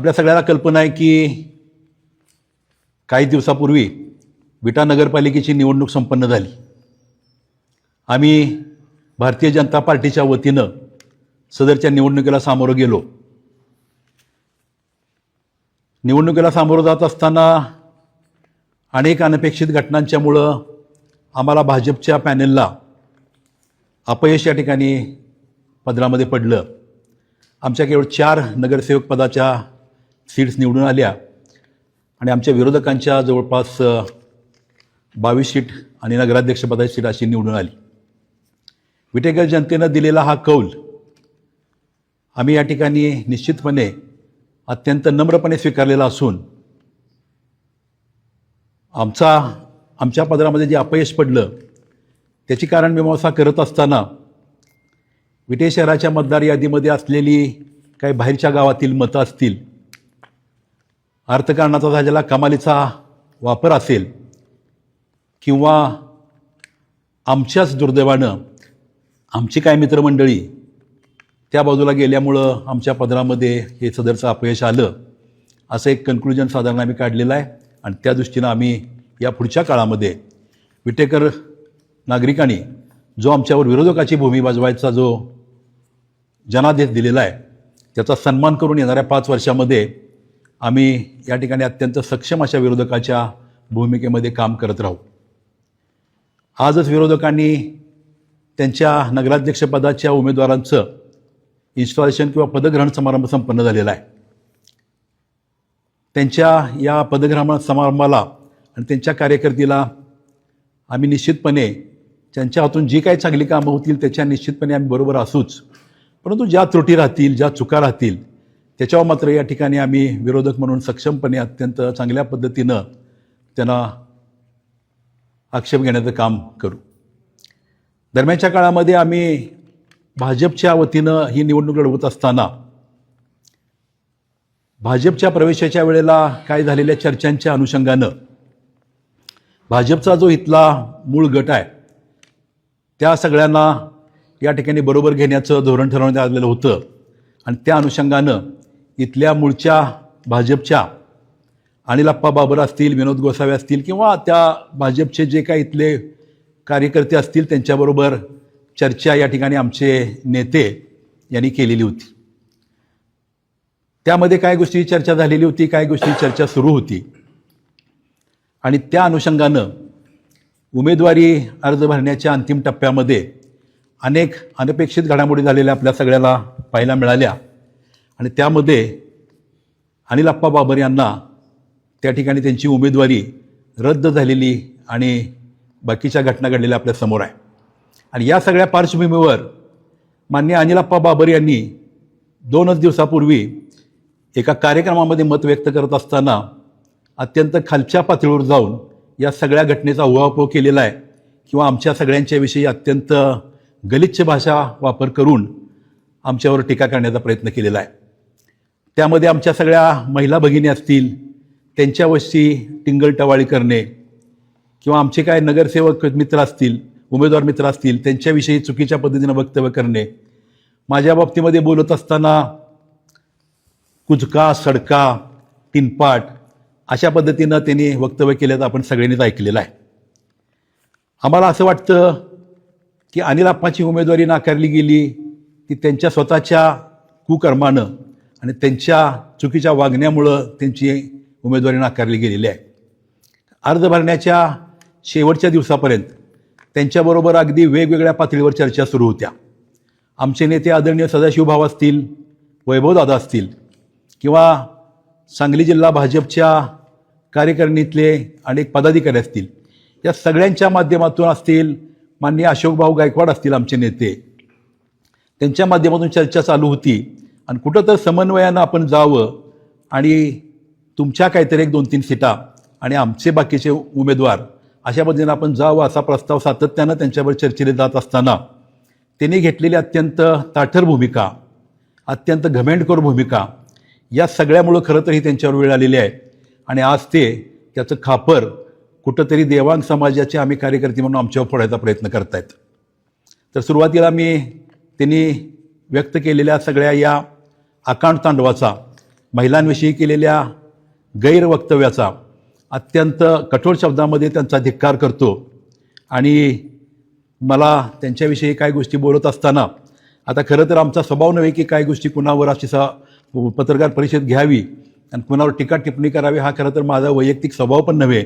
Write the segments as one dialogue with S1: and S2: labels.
S1: आपल्या सगळ्याला कल्पना आहे की काही दिवसापूर्वी विटा नगरपालिकेची निवडणूक संपन्न झाली. आम्ही भारतीय जनता पार्टीच्या वतीनं सदरच्या निवडणुकीला सामोरं गेलो. निवडणुकीला सामोरं जात असताना अनेक अनपेक्षित घटनांच्यामुळं आम्हाला भाजपच्या पॅनेलला अपयश या ठिकाणी पदरामध्ये पडलं. आमच्या केवळ चार नगरसेवक पदाच्या सीट्स निवडून आल्या आणि आमच्या विरोधकांच्या जवळपास बावीस सीट आणि नगराध्यक्षपदाची सीट अशी निवडून आली. विटेकर जनतेनं दिलेला हा कौल आम्ही या ठिकाणी निश्चितपणे अत्यंत नम्रपणे स्वीकारलेला असून आमचा आमच्या पदरामध्ये जे अपयश पडलं त्याची कारण मीमांसा करत असताना विटे शहराच्या मतदार यादीमध्ये असलेली काही बाहेरच्या गावातील मतं असतील अर्थकारणाचा झालेला कमालीचा वापर असेल किंवा आमच्याच दुर्दैवानं आमची काय मित्रमंडळी त्या बाजूला गेल्यामुळं आमच्या पदरामध्ये हे सदरचं अपयश आलं असं एक कन्क्लुजन साधारण आम्ही काढलेलं आहे. आणि त्या दृष्टीनं आम्ही या पुढच्या काळामध्ये विटेकर नागरिकांनी जो आमच्यावर विरोधकाची भूमी बाजवायचा जो जनादेश दिलेला आहे त्याचा सन्मान करून येणाऱ्या पाच वर्षामध्ये आम्ही या ठिकाणी अत्यंत सक्षम अशा विरोधकाच्या भूमिकेमध्ये काम करत राहू. आजच विरोधकांनी त्यांच्या नगराध्यक्षपदाच्या उमेदवारांचं इन्स्टॉलेशन किंवा पदग्रहण समारंभ संपन्न झालेला आहे. त्यांच्या या पदग्रहण समारंभाला आणि त्यांच्या कार्यकर्तीला आम्ही निश्चितपणे त्यांच्या हातून जी काही चांगली कामं होतील त्याच्या निश्चितपणे आम्ही बरोबर असूच परंतु ज्या त्रुटी राहतील ज्या चुका राहतील त्याच्यावर मात्र या ठिकाणी आम्ही विरोधक म्हणून सक्षमपणे अत्यंत चांगल्या पद्धतीनं त्यांना आक्षेप घेण्याचं काम करू. दरम्यानच्या काळामध्ये आम्ही भाजपच्या वतीनं ही निवडणूक लढवत असताना भाजपच्या प्रवेशाच्या वेळेला काय झालेल्या चर्चांच्या अनुषंगानं भाजपचा जो इथला मूळ गट आहे त्या सगळ्यांना या ठिकाणी बरोबर घेण्याचं धोरण ठरवण्यात आलेलं होतं. आणि त्या अनुषंगानं इथल्या मूळच्या भाजपच्या आणि लप्पा बाबर असतील विनोद गोसावे असतील किंवा त्या भाजपचे जे काही इथले कार्यकर्ते असतील त्यांच्याबरोबर चर्चा या ठिकाणी आमचे नेते यांनी केलेली होती. त्यामध्ये काय गोष्टी चर्चा झालेली होती काय गोष्टी चर्चा सुरू होती. आणि त्या अनुषंगानं उमेदवारी अर्ज भरण्याच्या अंतिम टप्प्यामध्ये अनेक अनपेक्षित घडामोडी झालेल्या आपल्या सगळ्याला पाहायला मिळाल्या. आणि त्यामध्ये अनिल अप्पा बाबर यांना त्या ठिकाणी त्यांची उमेदवारी रद्द झालेली आणि बाकीच्या घटना घडलेल्या आपल्यासमोर आहे. आणि या सगळ्या पार्श्वभूमीवर मान्य अनिलप्पा बाबर यांनी दोनच दिवसापूर्वी एका कार्यक्रमामध्ये मत व्यक्त करत असताना अत्यंत खालच्या पातळीवर जाऊन या सगळ्या घटनेचा उहापोह केलेला आहे किंवा आमच्या सगळ्यांच्याविषयी अत्यंत गलिच्छ भाषा वापर करून आमच्यावर टीका करण्याचा प्रयत्न केलेला आहे. त्यामध्ये आमच्या सगळ्या महिला भगिनी असतील त्यांच्यावरची टिंगलटवाळी करणे किंवा आमचे काय नगरसेवक मित्र असतील उमेदवार मित्र असतील त्यांच्याविषयी चुकीच्या पद्धतीनं वक्तव्य करणे. माझ्या बाबतीमध्ये बोलत असताना कुचका सडका टिनपाट अशा पद्धतीनं त्यांनी वक्तव्य केल्याचं आपण सगळ्यांनीच ऐकलेलं आहे. आम्हाला असं वाटतं की अनिल आप्पाची उमेदवारी नाकारली गेली ती त्यांच्या स्वतःच्या कुकर्मानं आणि त्यांच्या चुकीच्या वागण्यामुळं त्यांची उमेदवारी नाकारली गेलेली आहे. अर्ज भरण्याच्या शेवटच्या दिवसापर्यंत त्यांच्याबरोबर अगदी वेगवेगळ्या पातळीवर चर्चा सुरू होत्या. आमचे नेते आदरणीय सदाशिवभाव असतील वैभवदादा असतील किंवा सांगली जिल्हा भाजपच्या कार्यकारिणीतले अनेक पदाधिकारी असतील या सगळ्यांच्या माध्यमातून असतील माननीय अशोकभाऊ गायकवाड असतील आमचे नेते. त्यांच्या माध्यमातून चर्चा चालू होती. आणि कुठं तर समन्वयानं आपण जावं आणि तुमच्या काहीतरी एक दोन तीन सीटा आणि आमचे बाकीचे उमेदवार अशा पद्धतीनं आपण जावं असा प्रस्ताव सातत्यानं त्यांच्यावर चर्चेले जात असताना त्यांनी घेतलेली अत्यंत ताठर भूमिका अत्यंत घमेंडखोर भूमिका या सगळ्यामुळं खरं तर ही त्यांच्यावर वेळ आलेली आहे. आणि आज ते त्याचं खापर कुठंतरी देवांग समाजाचे आम्ही कार्यकर्ते म्हणून आमच्यावर फोडायचा प्रयत्न करतायत. तर सुरुवातीला मी त्यांनी व्यक्त केलेल्या सगळ्या या आकांड तांडवाचा महिलांविषयी केलेल्या गैरवक्तव्याचा अत्यंत कठोर शब्दामध्ये त्यांचा धिक्कार करतो. आणि मला त्यांच्याविषयी काही गोष्टी बोलत असताना आता खरं तर आमचा स्वभाव नव्हे की काही गोष्टी कुणावर अशी सा पत्रकार परिषद घ्यावी आणि कुणावर टीका टिप्पणी करावी हा खरं तर माझा वैयक्तिक स्वभाव पण नव्हे.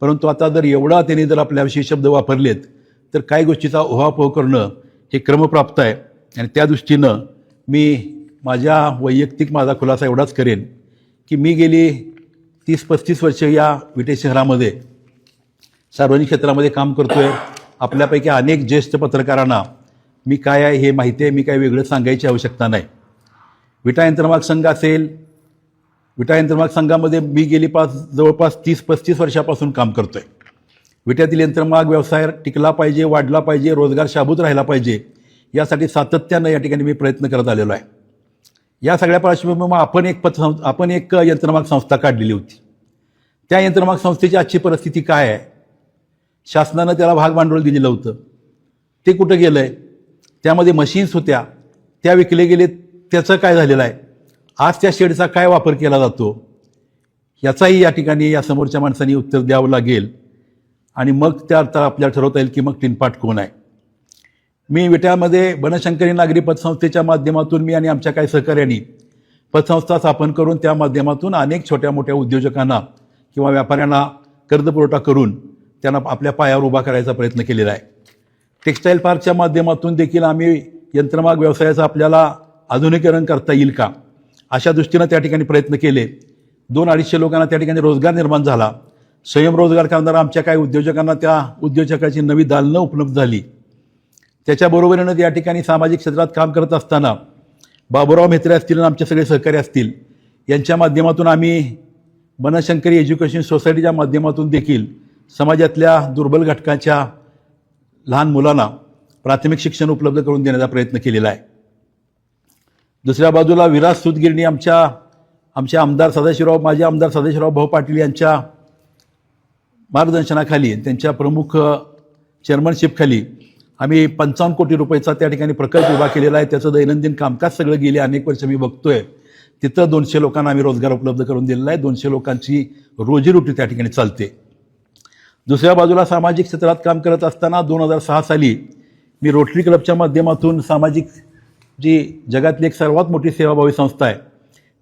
S1: परंतु आता जर एवढा त्यांनी जर आपल्याविषयी शब्द वापरलेत तर काही गोष्टीचा ओहापोह करणं हे क्रमप्राप्त आहे. आणि त्या दृष्टीनं मी माझ्या वैयक्तिक माझा खुलासा एवढाच करेन की मी गेली तीस पस्तीस वर्ष या विटे शहरामध्ये सार्वजनिक क्षेत्रामध्ये काम करतो आहे आपल्यापैकी अनेक ज्येष्ठ पत्रकारांना मी काय आहे हे माहिती आहे मी काय वेगळं सांगायची आवश्यकता नाही. विटा यंत्रमाग संघ असेल विटा यंत्रमाग संघामध्ये मी गेली पाच जवळपास तीस पस्तीस वर्षापासून काम करतो आहे विट्यातील यंत्रमाग व्यवसाय टिकला पाहिजे वाढला पाहिजे रोजगार शाबूत राहिला पाहिजे यासाठी सातत्यानं या ठिकाणी मी प्रयत्न करत आलेलो आहे. या सगळ्या पार्श्वभूमीवर आपण एक पतसं आपण एक यंत्रमाग संस्था काढलेली होती. त्या यंत्रमाग संस्थेची आजची परिस्थिती काय आहे? शासनानं त्याला भाग भांडवल दिलेलं होतं. ते कुठं गेलं आहे त्यामध्ये मशीन्स होत्या. त्या विकले गेले त्याचं काय झालेलं आहे? आज त्या शेडचा काय वापर केला जातो? याचाही या ठिकाणी या समोरच्या माणसांनी उत्तर द्यावं लागेल. आणि मग त्या अर्थ आपल्याला ठरवता येईल की मग टिनपाट कोण आहे? मी विट्यामध्ये बनशंकरी नागरी पतसंस्थेच्या माध्यमातून मी आणि आमच्या काही सहकाऱ्यांनी पतसंस्था स्थापन करून त्या माध्यमातून अनेक छोट्या मोठ्या उद्योजकांना किंवा व्यापाऱ्यांना कर्जपुरवठा करून त्यांना आपल्या पायावर उभा करायचा प्रयत्न केलेला आहे. टेक्स्टाईल पार्कच्या माध्यमातून देखील आम्ही यंत्रमाग व्यवसायाचं आपल्याला आधुनिकीकरण करता येईल का? अशा दृष्टीनं त्या ठिकाणी प्रयत्न केले. दोन अडीचशे लोकांना त्या ठिकाणी रोजगार निर्माण झाला. स्वयंरोजगार करणारा आमच्या काही उद्योजकांना त्या उद्योजकाची नवी दालनं उपलब्ध झाली. त्याच्याबरोबरीनं या ठिकाणी सामाजिक क्षेत्रात काम करत असताना बाबुराव मेत्रे असतील आणि आमचे सगळे सहकारी असतील यांच्या माध्यमातून आम्ही बनशंकरी एज्युकेशन सोसायटीच्या माध्यमातून देखील समाजातल्या दुर्बल घटकाच्या लहान मुलांना प्राथमिक शिक्षण उपलब्ध करून देण्याचा प्रयत्न केलेला आहे. दुसऱ्या बाजूला विराज सुतगिरणी आमच्या आमचे आमदार सदाशिवराव माझे आमदार सदाशिवराव भाऊ पाटील यांच्या मार्गदर्शनाखाली त्यांच्या प्रमुख चेअरमनशिपखाली आम्ही पंचावन्न कोटी रुपयाचा त्या ठिकाणी प्रकल्प उभा केलेला आहे. त्याचं दैनंदिन कामकाज सगळं गेले. अनेक वर्ष मी बघतोय. तिथं दोनशे लोकांना आम्ही रोजगार उपलब्ध करून दिलेला आहे. दोनशे लोकांची रोजीरोटी त्या ठिकाणी चालते. दुसऱ्या बाजूला सामाजिक क्षेत्रात काम करत असताना दोन हजार सहा साली मी रोटरी क्लबच्या माध्यमातून सामाजिक जी जगातली एक सर्वात मोठी सेवाभावी संस्था आहे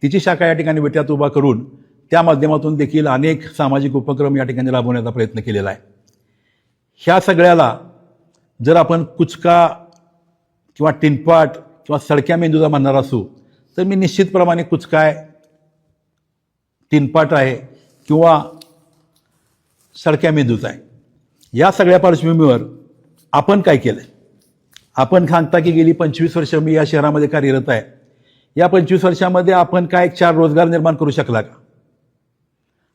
S1: तिची शाखा या ठिकाणी विट्यात उभा करून त्या माध्यमातून देखील अनेक सामाजिक उपक्रम या ठिकाणी राबवण्याचा प्रयत्न केलेला आहे. ह्या सगळ्याला जर आपण कुचका किंवा टिनपाट किंवा सडक्या मेंदूचा म्हणणार असू तर मी निश्चितप्रमाणे कुचका आहे टिनपाट आहे किंवा सडक्या मेंदूचा आहे. या सगळ्या पार्श्वभूमीवर आपण काय केलं आपण सांगता की गेली पंचवीस वर्ष मी या शहरामध्ये कार्यरत आहे. या पंचवीस वर्षामध्ये आपण काय चार रोजगार निर्माण करू शकला का?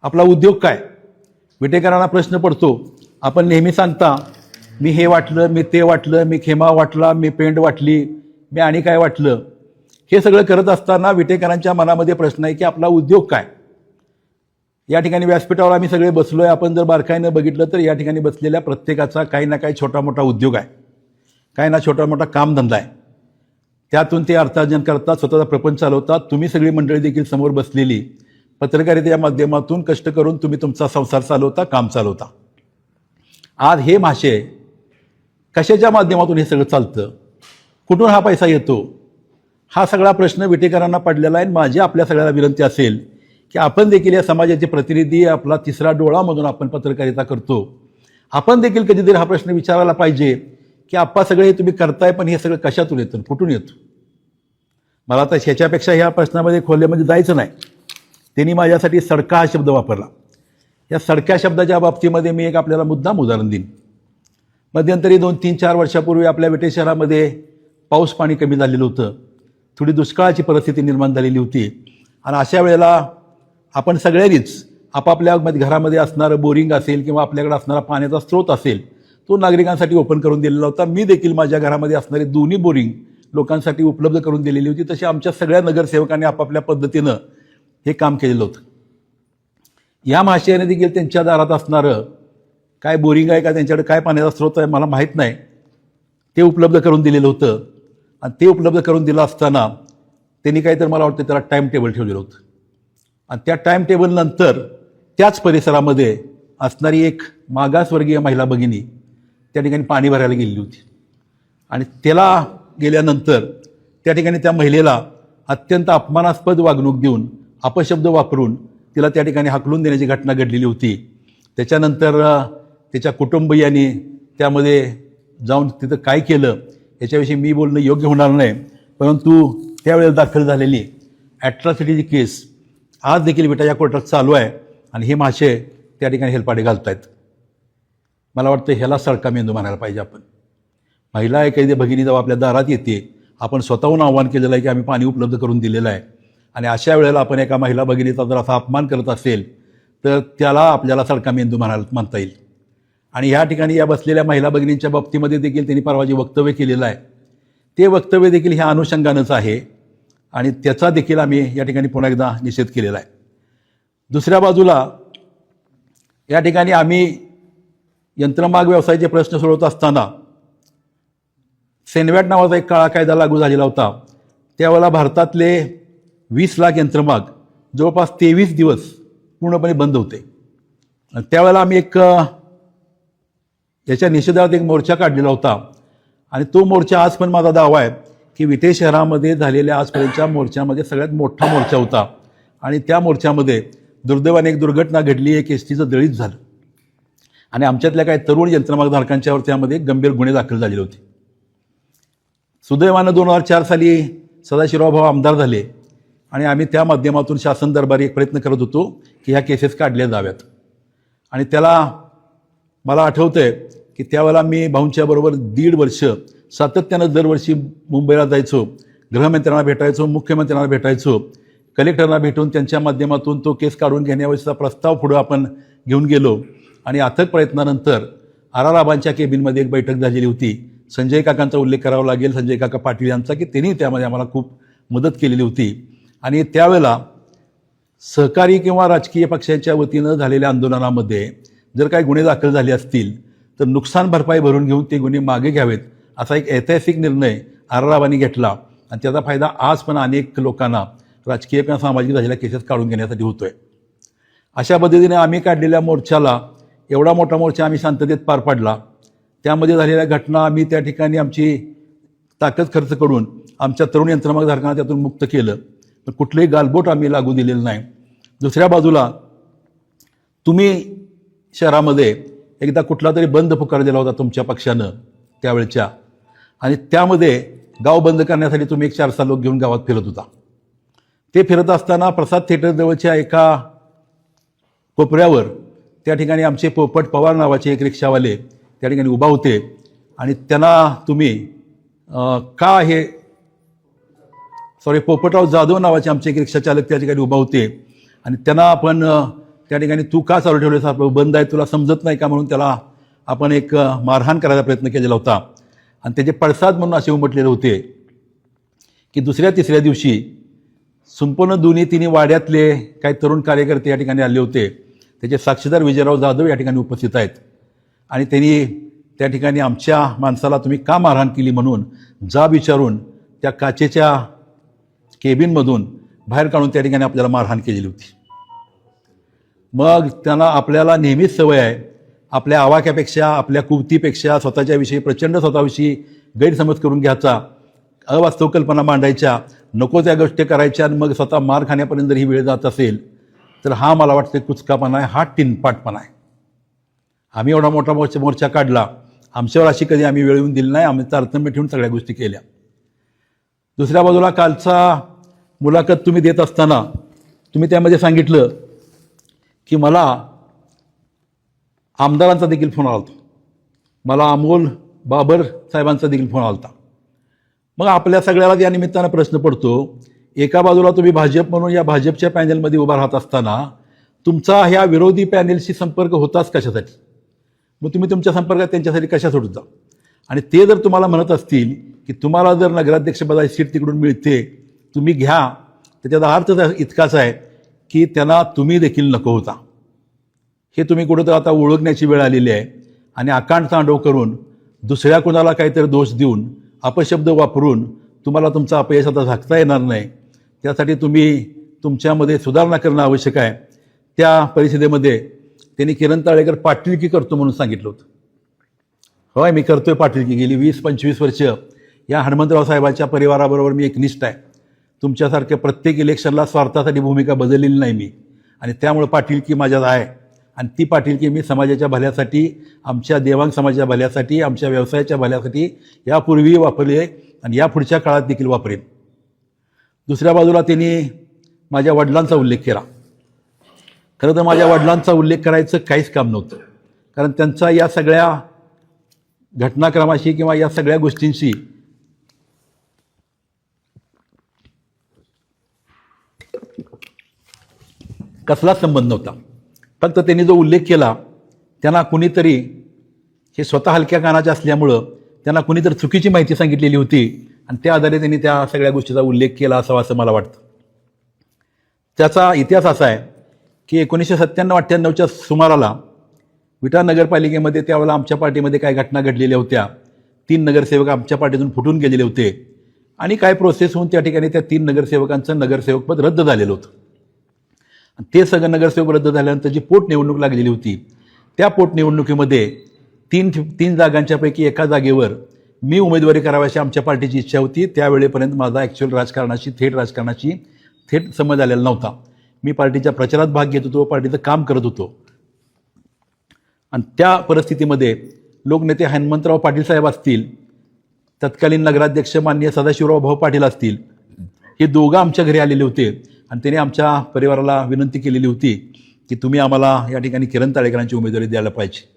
S1: आपला उद्योग काय? विटेकरांना प्रश्न पडतो. आपण नेहमी सांगता मी हे वाटलं मी ते वाटलं मी खेमा वाटला मी पेंड वाटली मी आणि काय वाटलं? हे सगळं करत असताना विटेकरांच्या मनामध्ये प्रश्न आहे की आपला उद्योग काय? या ठिकाणी व्यासपीठावर आम्ही सगळे बसलो आहे आपण जर बारकाईनं बघितलं तर या ठिकाणी बसलेल्या प्रत्येकाचा काही ना काही छोटा मोठा उद्योग आहे. काही ना छोटा मोठा कामधंदा आहे. त्यातून ते अर्थार्जन करतात स्वतःचा प्रपंच चालवतात. तुम्ही सगळी मंडळी देखील समोर बसलेली. पत्रकारितेच्या माध्यमातून कष्ट करून तुम्ही तुमचा संसार चालवता काम चालवता. आज हे मासे कशाच्या माध्यमातून हे सगळं चालतं? कुठून हा पैसा येतो? हा सगळा प्रश्न विटेकरांना पडलेला आहे माझी आपल्या सगळ्याला विनंती असेल की आपण देखील या समाजाचे प्रतिनिधी आपला तिसरा डोळा म्हणून आपण पत्रकारिता करतो. आपण देखील कधीतरी हा प्रश्न विचारायला पाहिजे की आप्पा सगळे हे तुम्ही करताय पण हे सगळं कशातून येतं कुठून येतं? मला आता ह्याच्यापेक्षा ह्या प्रश्नामध्ये खोल्यामध्ये म्हणजे जायचं नाही. त्यांनी माझ्यासाठी सडका हा शब्द वापरला. या सडक्या शब्दाच्या बाबतीमध्ये मी एक आपल्याला मुद्दाम उदाहरण देईन. मध्यंतरी दोन तीन चार वर्षापूर्वी आपल्या विटे शहरामध्ये पाऊस पाणी कमी झालेलं होतं. थोडी दुष्काळाची परिस्थिती निर्माण झालेली होती. आणि अशा वेळेला आपण सगळ्यांनीच आपापल्या घरामध्ये असणारं बोरिंग असेल किंवा आपल्याकडे असणारा पाण्याचा स्रोत असेल तो नागरिकांसाठी ओपन करून दिलेला होता. मी देखील माझ्या घरामध्ये असणारे दोन्ही बोरिंग लोकांसाठी उपलब्ध करून दिलेली होती. तशी आमच्या सगळ्या नगरसेवकांनी आपापल्या पद्धतीनं हे काम केलेलं होतं. या महाशयाने देखील त्यांच्या दारात असणारं काय बोरिंग आहे का त्यांच्याकडे काय पाण्याचा स्रोत आहे मला माहीत नाही. ते उपलब्ध करून दिलेलं होतं. आणि ते उपलब्ध करून दिलं असताना त्यांनी काही तर मला वाटतं त्याला टाईम टेबल ठेवलेलं होतं. आणि त्या टाईम टेबलनंतर त्याच परिसरामध्ये असणारी एक मागासवर्गीय महिला भगिनी त्या ठिकाणी पाणी भरायला गेलेली होती. आणि त्याला गेल्यानंतर त्या ठिकाणी त्या महिलेला अत्यंत अपमानास्पद वागणूक देऊन अपशब्द वापरून तिला त्या ठिकाणी हाकलून देण्याची घटना घडलेली होती. त्याच्यानंतर त्याच्या कुटुंबियांनी त्यामध्ये जाऊन तिथं काय केलं याच्याविषयी मी बोलणं योग्य होणार नाही. परंतु त्यावेळेला दाखल झालेली ॲट्रॉसिटीची केस आज देखील विटा या कोर्टात चालू आहे आणि हे मासे त्या ठिकाणी हेलपाडे घालत आहेत मला वाटतं ह्याला सरका मेंदू म्हणायला पाहिजे आपण. महिला एखादी भगिनी जेव्हा आपल्या दारात येते आपण स्वतःहून आव्हान केलेलं आहे की आम्ही पाणी उपलब्ध करून दिलेलं आहे. आणि अशा वेळेला आपण एका महिला भगिनीचा जर असा अपमान करत असेल तर त्याला आपल्याला सडका मेंदू म्हणायला म्हणता येईल. आणि ह्या ठिकाणी या बसलेल्या महिला भगिनींच्या बाबतीमध्ये देखील त्यांनी परवा जे वक्तव्य केलेलं आहे. ते वक्तव्य देखील ह्या अनुषंगानंच आहे आणि त्याचा देखील आम्ही या ठिकाणी पुन्हा एकदा निषेध केलेला आहे. दुसऱ्या बाजूला या ठिकाणी आम्ही यंत्रमाग व्यवसायाचे प्रश्न सोडवत असताना सेनवॅट नावाचा एक काळा कायदा लागू झालेला होता. त्यावेळेला भारतातले वीस लाख यंत्रमाग जवळपास तेवीस दिवस पूर्णपणे बंद होते. त्यावेळेला आम्ही एक याच्या निषेधात एक मोर्चा काढलेला होता. आणि तो मोर्चा आज पण माझा दावा आहे की विटे शहरामध्ये झालेल्या आजपर्यंतच्या मोर्चामध्ये सगळ्यात मोठा मोर्चा होता. आणि त्या मोर्चामध्ये दुर्दैवाने एक दुर्घटना घडली एक एस टीचं दळीत झालं. आणि आमच्यातल्या काही तरुण यंत्रमागधारकांच्यावर त्यामध्ये गंभीर गुन्हे दाखल झालेले होते. सुदैवानं दोन हजार चार साली सदाशिवराव भाऊ आमदार झाले. आणि आम्ही त्या माध्यमातून शासन दरबारी एक प्रयत्न करत होतो की ह्या केसेस काढल्या जाव्यात. आणि त्याला मला आठवतं आहे की त्यावेळेला मी भाऊंच्या बरोबर दीड वर्ष सातत्यानं दरवर्षी मुंबईला जायचो. गृहमंत्र्यांना भेटायचो मुख्यमंत्र्यांना भेटायचो. कलेक्टरना भेटून त्यांच्या माध्यमातून तो केस काढून घेण्याविषयीचा प्रस्ताव पुढं आपण घेऊन गेलो. आणि अथक प्रयत्नानंतर आराराबांच्या केबिनमध्ये एक बैठक झालेली होती. संजय काकांचा उल्लेख करावा लागेल. संजय काका पाटील यांचा की त्यांनी त्यामध्ये आम्हाला खूप मदत केलेली होती. आणि त्यावेळेला सहकारी किंवा राजकीय पक्षांच्या वतीनं झालेल्या आंदोलनामध्ये जर काही गुन्हे दाखल झाले असतील तर नुकसान भरपाई भरून घेऊन ते गुन्हे मागे घ्यावेत असा एक ऐतिहासिक निर्णय आरारावांनी घेतला. आणि त्याचा फायदा आज पण अनेक लोकांना राजकीय किंवा सामाजिक झालेल्या केसेस काढून घेण्यासाठी होतोय. अशा पद्धतीने आम्ही काढलेल्या मोर्चाला एवढा मोठा मोर्चा आम्ही शांततेत पार पाडला. त्यामध्ये झालेल्या घटना आम्ही त्या ठिकाणी आमची ताकद खर्च करून आमच्या तरुण यंत्रमागधारकांना त्यातून मुक्त केलं. पण कुठलंही गालबोट आम्ही लागू दिलेलं नाही. दुसऱ्या बाजूला तुम्ही शहरामध्ये एकदा कुठला तरी बंद पुकारलेला दिला होता तुमच्या पक्षानं त्यावेळच्या. आणि त्यामध्ये गाव बंद करण्यासाठी तुम्ही एक चार सहा लोक घेऊन गावात फिरत होता. ते फिरत असताना प्रसाद थिएटरजवळच्या एका कोपऱ्यावर त्या ठिकाणी आमचे पोपट पवार नावाचे एक रिक्षावाले त्या ठिकाणी उभा होते आणि त्यांना तुम्ही का हे सॉरी पोपटराव जाधव नावाचे आमचे एक रिक्षाचालक त्या ठिकाणी उभा होते. आणि त्यांना आपण त्या ठिकाणी तू का चालू ठेवलेस? आपलं बंद आहे तुला समजत नाही का म्हणून त्याला आपण एक मारहाण करायचा प्रयत्न केलेला होता. आणि त्याचे पडसाद म्हणून असे उमटलेले होते की दुसऱ्या तिसऱ्या दिवशी संपूर्ण दोन्ही तिन्ही वाड्यातले काही तरुण कार्यकर्ते या ठिकाणी आले होते. त्याचे साक्षीदार विजयराव जाधव या ठिकाणी उपस्थित आहेत. आणि त्यांनी त्या ठिकाणी आमच्या माणसाला तुम्ही का मारहाण केली म्हणून जा विचारून त्या काचेच्या केबिनमधून बाहेर काढून त्या ठिकाणी आपल्याला मारहाण केलेली होती. मग त्यांना आपल्याला नेहमीच सवय आहे. आपल्या आवाक्यापेक्षा आपल्या कुवतीपेक्षा स्वतःच्या विषयी प्रचंड स्वतःविषयी गैरसमज करून घ्यायचा. अवास्तव कल्पना मांडायच्या. नको त्या गोष्टी करायच्या आणि मग स्वतः मार खाण्यापर्यंत जर ही वेळ जात असेल तर हा मला वाटतं कुचकापणा आहे हा टिनपाटपणा आहे. आम्ही एवढा मोठा मोर्चा मोर्चा काढला. आमच्यावर अशी कधी आम्ही वेळ येऊन दिली नाही आम्ही तारतम्य ठेवून सगळ्या गोष्टी केल्या. दुसऱ्या बाजूला कालचा मुलाखत तुम्ही देत असताना तुम्ही त्यामध्ये सांगितलं की मला आमदारांचा देखील फोन आला होता. मला अमोल बाबर साहेबांचा देखील फोन आला होता. मग आपल्या सगळ्याला या निमित्तानं प्रश्न पडतो एका बाजूला तुम्ही भाजप म्हणून या भाजपच्या पॅनेलमध्ये उभा राहत असताना तुमचा ह्या विरोधी पॅनेलशी संपर्क होताच कशासाठी? मग तुम्ही तुमच्या संपर्कात त्यांच्यासाठी कशा होता आणि ते जर तुम्हाला म्हणत असतील की तुम्हाला जर नगराध्यक्षपदाची सीट तिकडून मिळते तुम्ही घ्या. त्याच्यात अर्थ इतकाच आहे की त्यांना तुम्ही देखील नको होता. हे तुम्ही कुठंतरी आता ओळखण्याची वेळ आलेली आहे. आणि आकांड तांडव करून दुसऱ्या कोणाला काहीतरी दोष देऊन अपशब्द वापरून तुम्हाला तुमचा अपयश आता झाकता येणार नाही. त्यासाठी तुम्ही तुमच्यामध्ये सुधारणा करणं आवश्यक आहे. त्या परिषदेमध्ये त्यांनी किरण ताळेकर पाटीलकी करतो म्हणून सांगितलं होतं. होय मी करतोय पाटीलकी. गेली वीस पंचवीस वर्ष या हनुमंतराव साहेबांच्या परिवाराबरोबर मी एकनिष्ठ आहे. तुमच्यासारख्या प्रत्येक इलेक्शनला स्वार्थासाठी भूमिका बदललेली नाही मी. आणि त्यामुळे पाटीलकी माझ्यात आहे. आणि ती पाटीलकी मी समाजाच्या भल्यासाठी आमच्या देवांग समाजाच्या भल्यासाठी आमच्या व्यवसायाच्या भल्यासाठी यापूर्वी वापरली आहे आणि या पुढच्या काळात देखील वापरेन. दुसऱ्या बाजूला त्यांनी माझ्या वडिलांचा उल्लेख केला. खरं तर माझ्या वडिलांचा उल्लेख करायचं काहीच काम नव्हतं. कारण त्यांचा या सगळ्या घटनाक्रमाशी किंवा या सगळ्या गोष्टींशी कसलाच संबंध नव्हता. फक्त त्यांनी जो उल्लेख केला त्यांना कुणीतरी हे स्वतः हलक्या कानाचे असल्यामुळं त्यांना कुणीतरी चुकीची माहिती सांगितलेली होती आणि त्या आधारे त्यांनी त्या सगळ्या गोष्टीचा उल्लेख केला असावा असं मला वाटतं. त्याचा इतिहास असा आहे की एकोणीसशे सत्त्याण्णव अठ्ठ्याण्णवच्या सुमाराला विटा नगरपालिकेमध्ये त्यावेळेला आमच्या पार्टीमध्ये काही घटना घडलेल्या होत्या. तीन नगरसेवक आमच्या पार्टीतून फुटून गेलेले होते आणि काय प्रोसेस होऊन त्या ठिकाणी त्या तीन नगरसेवकांचं नगरसेवकपद रद्द झालेलं होतं. ते सगळं नगरसेवक रद्द झाल्यानंतर जी पोटनिवडणूक लागलेली होती त्या पोटनिवडणुकीमध्ये तीन तीन जागांच्यापैकी एका जागेवर मी उमेदवारी करावी आमच्या पार्टीची इच्छा होती. त्यावेळेपर्यंत माझा ॲक्च्युअल राजकारणाशी थेट राजकारणाशी थेट संबंध आलेला नव्हता. मी पार्टीच्या प्रचारात भाग घेत होतो पार्टीचं काम करत होतो. आणि त्या परिस्थितीमध्ये लोकनेते हनुमंतराव पाटील साहेब असतील तत्कालीन नगराध्यक्ष माननीय सदाशिवराव भाऊ पाटील असतील हे दोघं आमच्या घरी आलेले होते. आणि त्याने आमच्या परिवाराला विनंती केलेली होती की तुम्ही आम्हाला या ठिकाणी किरण ताळेकरांची उमेदवारी द्यायला पाहिजे.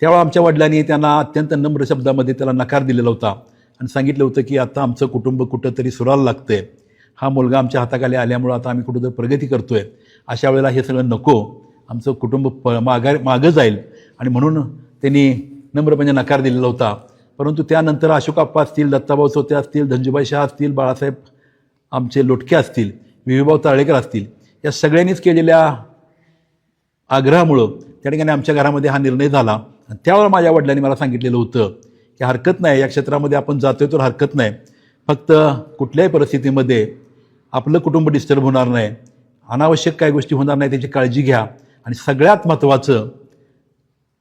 S1: त्यावेळा आमच्या वडिलांनी त्यांना अत्यंत नम्र शब्दामध्ये त्याला नकार दिलेला होता आणि सांगितलं होतं की आता आमचं कुटुंब कुठंतरी सुराला लागतंय. हा मुलगा आमच्या हाताखाली आल्यामुळं आता आम्ही कुठंतरी प्रगती करतोय. अशा वेळेला हे सगळं नको. आमचं कुटुंब प मागा मागं जाईल. आणि म्हणून त्यांनी नम्रपणे नकार दिलेला होता. परंतु त्यानंतर अशोकाप्पा असतील दत्ताभाऊ सोते असतील धनजूबाई शाह असतील बाळासाहेब आमचे लोटके असतील विवेभाऊ ताळेकर असतील या सगळ्यांनीच केलेल्या आग्रहामुळं त्या ठिकाणी आमच्या घरामध्ये हा निर्णय झाला. आणि त्यावर माझ्या वडिलांनी मला सांगितलेलं होतं की हरकत नाही या क्षेत्रामध्ये आपण जातोय तर हरकत नाही. फक्त कुठल्याही परिस्थितीमध्ये आपलं कुटुंब डिस्टर्ब होणार नाही. अनावश्यक काही गोष्टी होणार नाही त्याची काळजी घ्या. आणि सगळ्यात महत्त्वाचं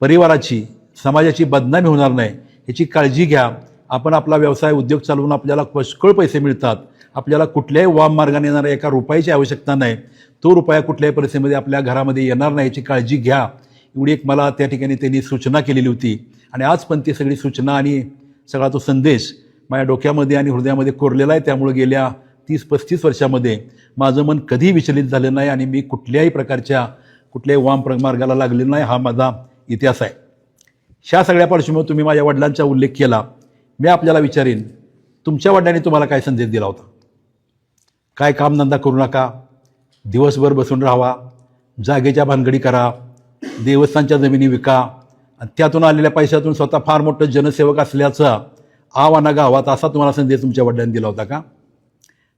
S1: परिवाराची समाजाची बदनामी होणार नाही याची काळजी घ्या. आपण आपला व्यवसाय उद्योग चालवून आपल्याला पुष्कळ पैसे मिळतात. आपल्याला कुठल्याही वाम मार्गाने येणाऱ्या एका रुपयाची आवश्यकता नाही. तो रुपया कुठल्याही परिस्थितीमध्ये आपल्या घरामध्ये येणार नाही याची काळजी घ्या. एवढी एक मला त्या ठिकाणी त्यांनी सूचना केलेली होती. आणि आज पण ती सगळी सूचना आणि सगळा तो संदेश माझ्या डोक्यामध्ये आणि हृदयामध्ये कोरलेला आहे. त्यामुळे गेल्या तीस पस्तीस वर्षामध्ये माझं मन कधीही विचलित झालं नाही आणि मी कुठल्याही प्रकारच्या कुठल्याही वाम प्र- मार्गाला लागलेलो नाही. हा माझा इतिहास आहे. ह्या सगळ्या पार्श्वभूमीवर तुम्ही माझ्या वडिलांचा उल्लेख केला. मी आपल्याला विचारीन तुमच्या वडिलांनी तुम्हाला काय संदेश दिला होता? काय कामधंदा करू नका. दिवसभर बसून राहावा. जागेच्या भानगडी करा. देवस्थानच्या जमिनी विका. आणि त्यातून आलेल्या पैशातून स्वतः फार मोठं जनसेवक असल्याचा आवाना गावात असा तुम्हाला संदेश तुमच्या वडिलांनी दिला होता का?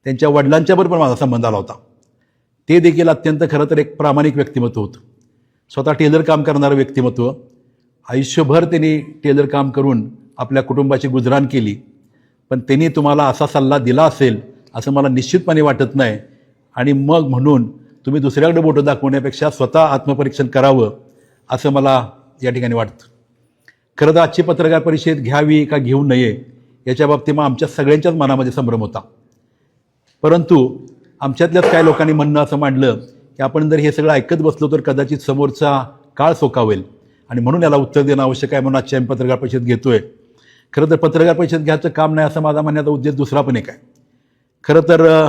S1: त्यांच्या वडिलांच्याबरोबर माझा संबंध आला होता. ते देखील अत्यंत खरं तर एक प्रामाणिक व्यक्तिमत्व होतं. स्वतः टेलर काम करणारं व्यक्तिमत्व. आयुष्यभर त्यांनी टेलर काम करून आपल्या कुटुंबाची गुजराण केली. पण त्यांनी तुम्हाला असा सल्ला दिला असेल असं मला निश्चितपणे वाटत नाही. आणि मग म्हणून तुम्ही दुसऱ्याकडे बोटं दाखवण्यापेक्षा स्वतः आत्मपरीक्षण करावं असं मला या ठिकाणी वाटतं. खरं तर आजची पत्रकार परिषद घ्यावी का घेऊ नये याच्या बाबतीत मग आमच्या सगळ्यांच्याच मनामध्ये संभ्रम होता. परंतु आमच्यातल्याच काही लोकांनी म्हणणं असं मांडलं की आपण जर हे सगळं ऐकत बसलो तर कदाचित समोरचा काळ सोकावेल. आणि म्हणून याला उत्तर देणं आवश्यक आहे म्हणून आजची आम्ही पत्रकार परिषद घेतोय. खरं तर पत्रकार परिषद घ्यायचं काम नाही असं माझा म्हणण्याचा उद्देश दुसरा पण एक आहे. खरं तर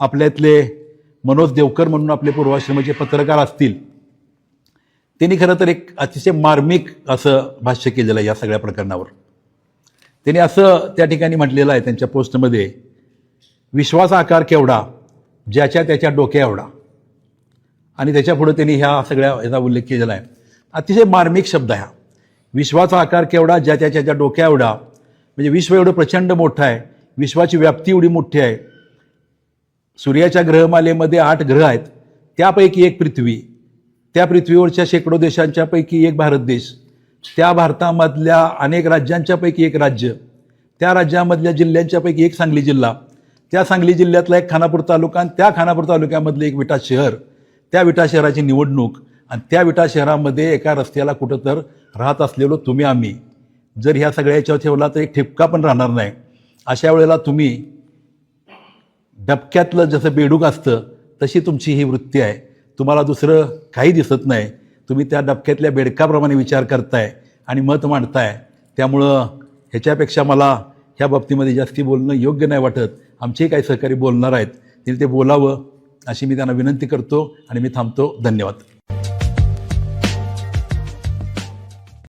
S1: आपल्यातले मनोज देवकर म्हणून आपले पूर्वाश्रमाचे पत्रकार असतील त्यांनी खरं तर एक अतिशय मार्मिक असं भाष्य केलेलं आहे या सगळ्या प्रकरणावर. त्यांनी असं त्या ठिकाणी म्हटलेलं आहे त्यांच्या पोस्टमध्ये विश्वाचा आकार केवढा ज्याच्या त्याच्या डोक्या एवढा. आणि त्याच्यापुढे त्यांनी ह्या सगळ्या याचा उल्लेख केलेला आहे. अतिशय मार्मिक शब्द हा. विश्वाचा आकार केवढा ज्याच्या त्याच्या डोक्या एवढा. म्हणजे विश्व एवढं प्रचंड मोठं आहे. विश्वाची व्याप्ती एवढी मोठी आहे. सूर्याच्या ग्रहमालेमध्ये आठ ग्रह आहेत. त्यापैकी एक पृथ्वी. त्या पृथ्वीवरच्या शेकडो देशांच्यापैकी एक भारत देश. त्या भारतामधल्या अनेक राज्यांच्यापैकी एक राज्य. त्या राज्यामधल्या जिल्ह्यांच्यापैकी एक सांगली जिल्हा. त्या सांगली जिल्ह्यातला एक खानापूर तालुका आणि त्या खानापूर तालुक्यामधलं एक विटा शहर. त्या विटा शहराची निवडणूक आणि त्या विटा शहरामध्ये एका रस्त्याला कुठं तर राहत असलेलो तुम्ही आम्ही. जर ह्या सगळ्याच्यावर ठेवला तर एक ठिपका पण राहणार नाही. अशा वेळेला तुम्ही डबक्यातलं जसं बेडूक असतं तशी तुमची ही वृत्ती आहे. तुम्हाला दुसरं काही दिसत नाही. तुम्ही त्या डबक्यातल्या बेडकाप्रमाणे विचार करताय आणि मत मांडताय. त्यामुळं ह्याच्यापेक्षा मला ह्या बाबतीमध्ये जास्ती बोलणं योग्य नाही वाटत. आमचेही काही सहकारी बोलणार आहेत. त्यांनी ते बोलावं अशी मी त्यांना विनंती करतो आणि मी थांबतो. धन्यवाद.